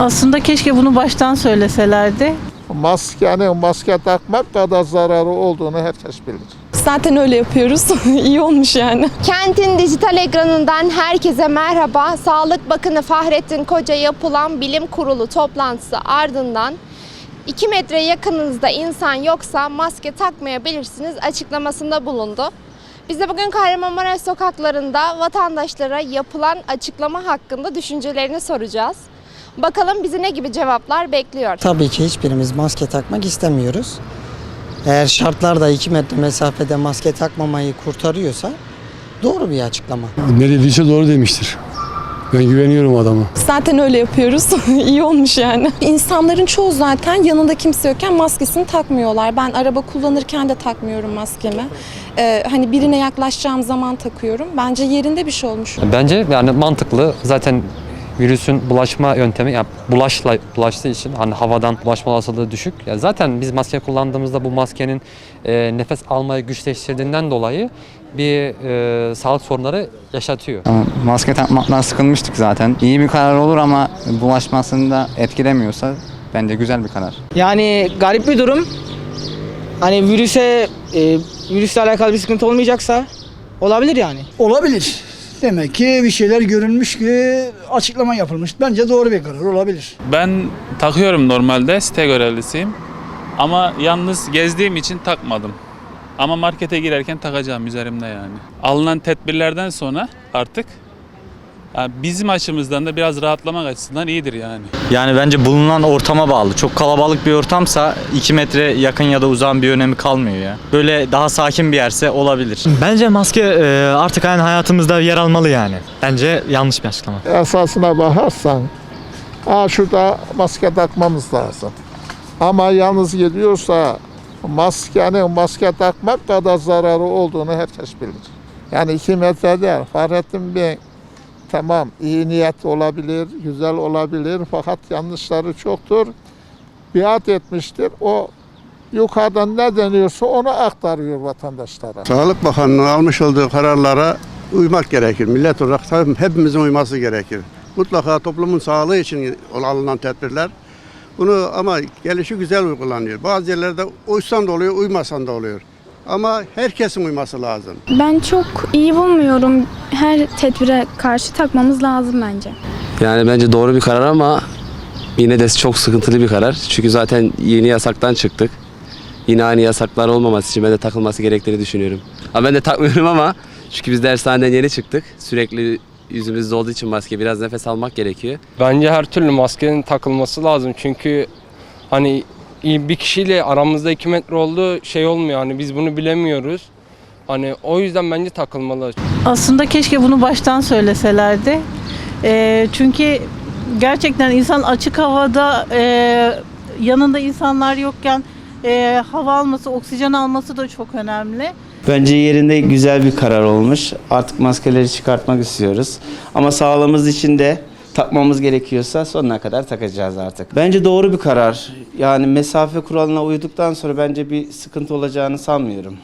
Aslında keşke bunu baştan söyleselerdi. Maskenin maske takmak kadar zararı olduğunu herkes bilir. Zaten öyle yapıyoruz. İyi olmuş yani. Kentin dijital ekranından herkese merhaba. Sağlık Bakanı Fahrettin Koca yapılan bilim kurulu toplantısı ardından 2 metre yakınınızda insan yoksa maske takmayabilirsiniz açıklamasında bulundu. Biz de bugün Kahramanmaraş sokaklarında vatandaşlara yapılan açıklama hakkında düşüncelerini soracağız. Bakalım bizi ne gibi cevaplar bekliyor. Tabii ki hiçbirimiz maske takmak istemiyoruz. Eğer şartlar da 2 metre mesafede maske takmamayı kurtarıyorsa doğru bir açıklama. Ne dediyse doğru demiştir. Ben güveniyorum adama. Zaten öyle yapıyoruz. İyi olmuş yani. İnsanların çoğu zaten yanında kimse yokken maskesini takmıyorlar. Ben araba kullanırken de takmıyorum maskemi. Ee, hani birine yaklaşacağım zaman takıyorum. Bence yerinde bir şey olmuş. Bence yani mantıklı. Zaten virüsün bulaşma yöntemi yani bulaşla bulaştığı için hani havadan bulaşma olasılığı düşük. Ya zaten biz maske kullandığımızda bu maskenin e, nefes almayı güçleştirdiğinden dolayı bir e, sağlık sorunları yaşatıyor. Ama Maske takmaktan sıkılmıştık zaten. İyi bir karar olur ama bulaşmasını da etkilemiyorsa bence güzel bir karar. Yani garip bir durum. Hani virüse e, virüsle alakalı bir sıkıntı olmayacaksa olabilir yani. Olabilir. Demek ki bir şeyler görülmüş ki açıklama yapılmış. Bence doğru bir karar olabilir. Ben takıyorum normalde site görevlisiyim. Ama yalnız gezdiğim için takmadım. Ama markete girerken takacağım üzerimde yani. Alınan tedbirlerden sonra artık yani bizim açımızdan da biraz rahatlamak açısından iyidir yani. Yani bence bulunan ortama bağlı. Çok kalabalık bir ortamsa 2 metre yakın ya da uzağın bir önemi kalmıyor ya. Böyle daha sakin bir yerse olabilir. Bence maske e, artık hani hayatımızda yer almalı yani. Bence yanlış bir açıklama. Esasına bakarsan, ha şurada maske takmamız lazım. Ama yalnız gidiyorsa maskenin maske takmak kadar zararı olduğunu herkes bilir. Yani iki metrede Fahrettin Bey tamam iyi niyet olabilir, güzel olabilir fakat yanlışları çoktur. Biat etmiştir. O yukarıdan ne deniyorsa onu aktarıyor vatandaşlara. Sağlık Bakanlığı'nın almış olduğu kararlara uymak gerekir. Millet olarak hepimizin uyması gerekir. Mutlaka toplumun sağlığı için alınan tedbirler. Bunu ama gelişi güzel uygulanıyor. Bazı yerlerde uysan da oluyor, uymasan da oluyor. Ama herkesin uyması lazım. Ben çok iyi bulmuyorum. Her tedbire karşı takmamız lazım bence. Yani bence doğru bir karar ama yine de çok sıkıntılı bir karar. Çünkü zaten yeni yasaktan çıktık. Yine aynı yasaklar olmaması için ben de takılması gerektiğini düşünüyorum. Ama ben de takmıyorum ama çünkü biz dershaneden yeni çıktık. Sürekli yüzümüzde olduğu için maske biraz nefes almak gerekiyor. Bence her türlü maskenin takılması lazım. Çünkü hani bir kişiyle aramızda 2 metre oldu şey olmuyor. Hani biz bunu bilemiyoruz. Hani o yüzden bence takılmalı. Aslında keşke bunu baştan söyleselerdi. Ee, çünkü gerçekten insan açık havada e, yanında insanlar yokken e, hava alması, oksijen alması da çok önemli. Bence yerinde güzel bir karar olmuş. Artık maskeleri çıkartmak istiyoruz. Ama sağlığımız için de takmamız gerekiyorsa sonuna kadar takacağız artık. Bence doğru bir karar. Yani mesafe kuralına uyduktan sonra bence bir sıkıntı olacağını sanmıyorum.